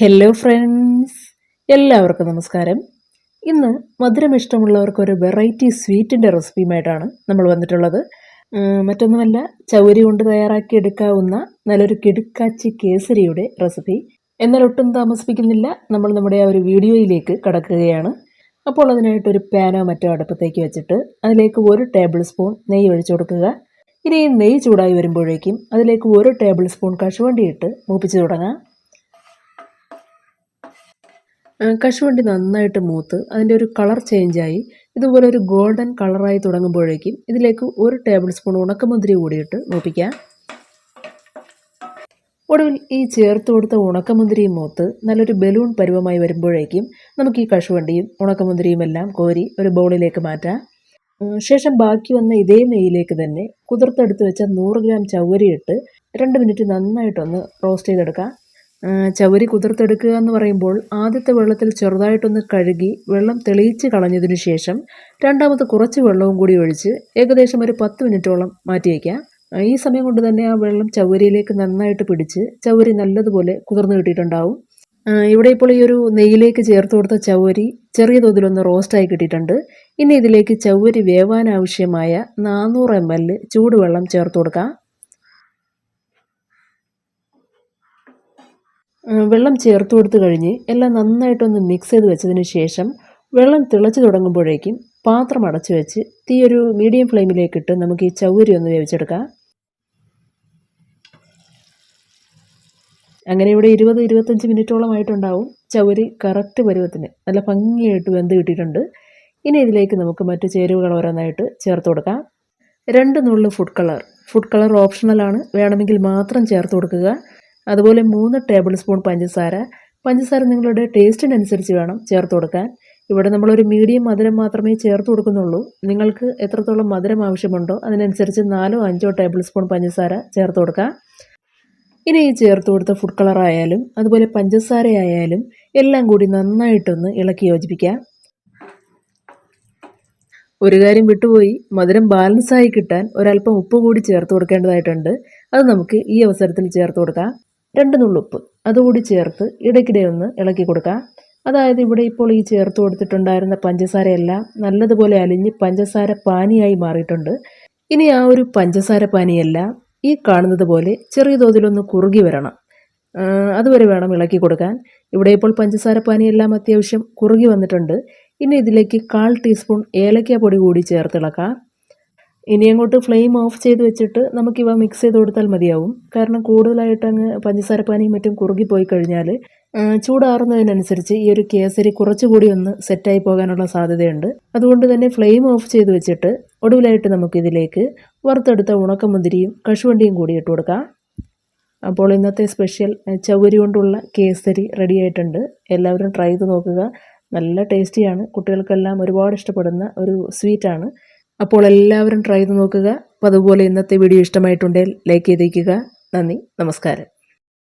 Hello friends എല്ലാവർക്കും നമസ്കാരം. ഇന്ന് മധുരം ഇഷ്ടമുള്ളവർക്ക് ഒരു വെറൈറ്റി സ്വീറ്റിന്റെ റെസിപ്പിയുമായിട്ടാണ് നമ്മൾ വന്നിട്ടുള്ളത്. മറ്റൊന്നുമല്ല ചൗരി കൊണ്ട് തയ്യാറാക്കി എടുക്കാവുന്ന നല്ലൊരു കിടുക്കാച്ചി കേസരിയുടെ റെസിപ്പി എന്നാൽ ഒട്ടും താമസിപ്പിക്കുന്നില്ല. നമ്മൾ നമ്മുടെ ആ ഒരു വീഡിയോയിലേക്ക് കടക്കുകയാണ്. അപ്പോൾ അതിനായിട്ട് ഒരു പാനോ മറ്റോ അടുപ്പത്തേക്ക് വെച്ചിട്ട് അതിലേക്ക് ഒരു ടേബിൾ സ്പൂൺ നെയ്യ് ഒഴിച്ചു കൊടുക്കുക. ഇനി നെയ്യ് ചൂടായി വരുമ്പോഴേക്കും അതിലേക്ക് ഒരു ടേബിൾ സ്പൂൺ കശുവണ്ടി ഇട്ട് മൂപ്പിച്ച് തുടങ്ങാം. കശുവണ്ടി നന്നായിട്ട് മൂത്ത് അതിന്റെ ഒരു കളർ ചേഞ്ചായി. ഇതുപോലെ ഒരു ഗോൾഡൻ കളറായി തുടങ്ങുമ്പോഴേക്കും ഇതിലേക്ക് ഒരു ടേബിൾ സ്പൂൺ ഉണക്കമുന്തിരി കൂടിയിട്ട് മൂപ്പിക്കാം. ഒടുവിൽ ഈ ചേർത്ത് കൊടുത്ത ഉണക്കമുന്തിരിയും മൂത്ത് നല്ലൊരു ബലൂൺ പരുവമായി വരുമ്പോഴേക്കും നമുക്ക് ഈ കശുവണ്ടിയും ഉണക്കമുന്തിരിയും എല്ലാം കോരി ഒരു ബൗളിലേക്ക് മാറ്റാം. ശേഷം ബാക്കി വന്ന ഇതേ നെയ്യിലേക്ക് തന്നെ കുതിർത്തെടുത്ത് വെച്ച നൂറ് ഗ്രാം ചവരിയിട്ട് രണ്ട് മിനിറ്റ് നന്നായിട്ടൊന്ന് റോസ്റ്റ് ചെയ്തെടുക്കാം. ചവരി കുതിർത്തെടുക്കുക എന്ന് പറയുമ്പോൾ ആദ്യത്തെ വെള്ളത്തിൽ ചെറുതായിട്ടൊന്ന് കഴുകി വെള്ളം തെളിയിച്ച് കളഞ്ഞതിനു ശേഷം രണ്ടാമത്തെ കുറച്ച് വെള്ളവും കൂടി ഒഴിച്ച് ഏകദേശം ഒരു പത്ത് മിനിറ്റോളം മാറ്റി വയ്ക്കാം ഈ സമയം കൊണ്ട് തന്നെ ആ വെള്ളം ചവരിയിലേക്ക് നന്നായിട്ട് പിടിച്ച് ചവരി നല്ലതുപോലെ കുതിർന്ന് കിട്ടിയിട്ടുണ്ടാവും. ഇവിടെ ഇപ്പോൾ ഈ ഒരു നെയ്യിലേക്ക് ചേർത്ത് കൊടുത്ത ചവരി ചെറിയ തോതിലൊന്ന് റോസ്റ്റായി കിട്ടിയിട്ടുണ്ട്. ഇനി ഇതിലേക്ക് ചവരി വേവാനാവശ്യമായ നാനൂറ് എം എൽ ചൂടുവെള്ളം ചേർത്ത് കൊടുക്കാം ആ, വെള്ളം ചേർത്ത് കൊടുത്തു കഴിഞ്ഞ് എല്ലാം നന്നായിട്ടൊന്ന് മിക്സ് ചെയ്ത് വെച്ചതിന് ശേഷം വെള്ളം തിളച്ച് തുടങ്ങുമ്പോഴേക്കും പാത്രം അടച്ചു വെച്ച് തീ ഒരു മീഡിയം ഫ്ലെയിമിലേക്ക് ഇട്ട് നമുക്ക് ഈ ചൗരി ഒന്ന് വേവിച്ചെടുക്കാം. അങ്ങനെ ഇവിടെ ഇരുപത് ഇരുപത്തഞ്ച് മിനിറ്റോളമായിട്ടുണ്ടാവും ചൗരി കറക്റ്റ് പരുവത്തിന്. നല്ല ഭംഗിയായിട്ട് വെന്ത് കിട്ടിയിട്ടുണ്ട്. ഇനി ഇതിലേക്ക് നമുക്ക് മറ്റ് ചേരുവകൾ ഓരോന്നായിട്ട് ചേർത്ത് കൊടുക്കാം. രണ്ട് നുള്ളു ഫുഡ് കളർ ഫുഡ് കളർ ഓപ്ഷണലാണ് വേണമെങ്കിൽ മാത്രം ചേർത്ത് കൊടുക്കുക. അതുപോലെ മൂന്ന് ടേബിൾ സ്പൂൺ പഞ്ചസാര. പഞ്ചസാര നിങ്ങളുടെ ടേസ്റ്റിനനുസരിച്ച് വേണം ചേർത്ത് കൊടുക്കാൻ. ഇവിടെ നമ്മളൊരു മീഡിയം മധുരം മാത്രമേ ചേർത്ത് കൊടുക്കുന്നുള്ളൂ. നിങ്ങൾക്ക് എത്രത്തോളം മധുരം ആവശ്യമുണ്ടോ അതിനനുസരിച്ച് നാലോ അഞ്ചോ ടേബിൾ സ്പൂൺ പഞ്ചസാര ചേർത്ത് കൊടുക്കാം. ഇനി ഈ ചേർത്ത് കൊടുത്ത ഫുഡ് കളർ ആയാലും അതുപോലെ പഞ്ചസാര ആയാലും എല്ലാം കൂടി നന്നായിട്ടൊന്ന് ഇളക്കി യോജിപ്പിക്കാം. ഒരു കാര്യം വിട്ടുപോയി മധുരം ബാലൻസായി കിട്ടാൻ ഒരല്പം ഉപ്പ് കൂടി ചേർത്ത് കൊടുക്കേണ്ടതായിട്ടുണ്ട്. അത് നമുക്ക് ഈ അവസരത്തിൽ ചേർത്ത് കൊടുക്കാം. രണ്ട് നുള്ളുപ്പ്. അതുകൂടി ചേർത്ത് ഇടയ്ക്കിടെ ഒന്ന് ഇളക്കി കൊടുക്കുക അതായത് ഇവിടെ ഇപ്പോൾ ഈ ചേർത്ത് കൊടുത്തിട്ടുണ്ടായിരുന്ന പഞ്ചസാരയെല്ലാം നല്ലതുപോലെ അലിഞ്ഞ് പഞ്ചസാര പാനിയായി മാറിയിട്ടുണ്ട്. ഇനി ആ ഒരു പഞ്ചസാര പാനിയെല്ലാം ഈ കാണുന്നത് പോലെ ചെറിയ തോതിലൊന്ന് കുറുകി വരണം. അതുവരെ വേണം ഇളക്കി കൊടുക്കാൻ. ഇവിടെ ഇപ്പോൾ പഞ്ചസാര പാനിയെല്ലാം അത്യാവശ്യം കുറുകി വന്നിട്ടുണ്ട്. ഇനി ഇതിലേക്ക് കാൽ ടീസ്പൂൺ ഏലക്ക പൊടി കൂടി ചേർത്തിളക്കാം ഇനി അങ്ങോട്ട് ഫ്ലെയിം ഓഫ് ചെയ്ത് വെച്ചിട്ട് നമുക്കിവ മിക്സ് ചെയ്ത് കൊടുത്താൽ മതിയാവും. കാരണം കൂടുതലായിട്ട് അങ്ങ് പഞ്ചസാര പാനിയും മറ്റും കുറുകി പോയി കഴിഞ്ഞാൽ ചൂടാറുന്നതിനനുസരിച്ച് ഈ ഒരു കേസരി കുറച്ചുകൂടി ഒന്ന് സെറ്റായി പോകാനുള്ള സാധ്യതയുണ്ട്. അതുകൊണ്ട് തന്നെ ഫ്ലെയിം ഓഫ് ചെയ്ത് വെച്ചിട്ട് ഒടുവിലായിട്ട് നമുക്കിതിലേക്ക് വറുത്തെടുത്ത ഉണക്കമുന്തിരിയും കശുവണ്ടിയും കൂടി ഇട്ട് കൊടുക്കാം. അപ്പോൾ ഇന്നത്തെ സ്പെഷ്യൽ ചൗരി കൊണ്ടുള്ള കേസരി റെഡിയായിട്ടുണ്ട് എല്ലാവരും ട്രൈ ചെയ്ത് നോക്കുക. നല്ല ടേസ്റ്റിയാണ് കുട്ടികൾക്കെല്ലാം ഒരുപാട് ഇഷ്ടപ്പെടുന്ന ഒരു സ്വീറ്റാണ് അപ്പോൾ എല്ലാവരും ട്രൈ ചെയ്ത് നോക്കുക. അപ്പോൾ അതുപോലെ ഇന്നത്തെ വീഡിയോ ഇഷ്ടമായിട്ടുണ്ടെങ്കിൽ ലൈക്ക് ചെയ്തേക്കുക. നന്ദി. നമസ്കാരം.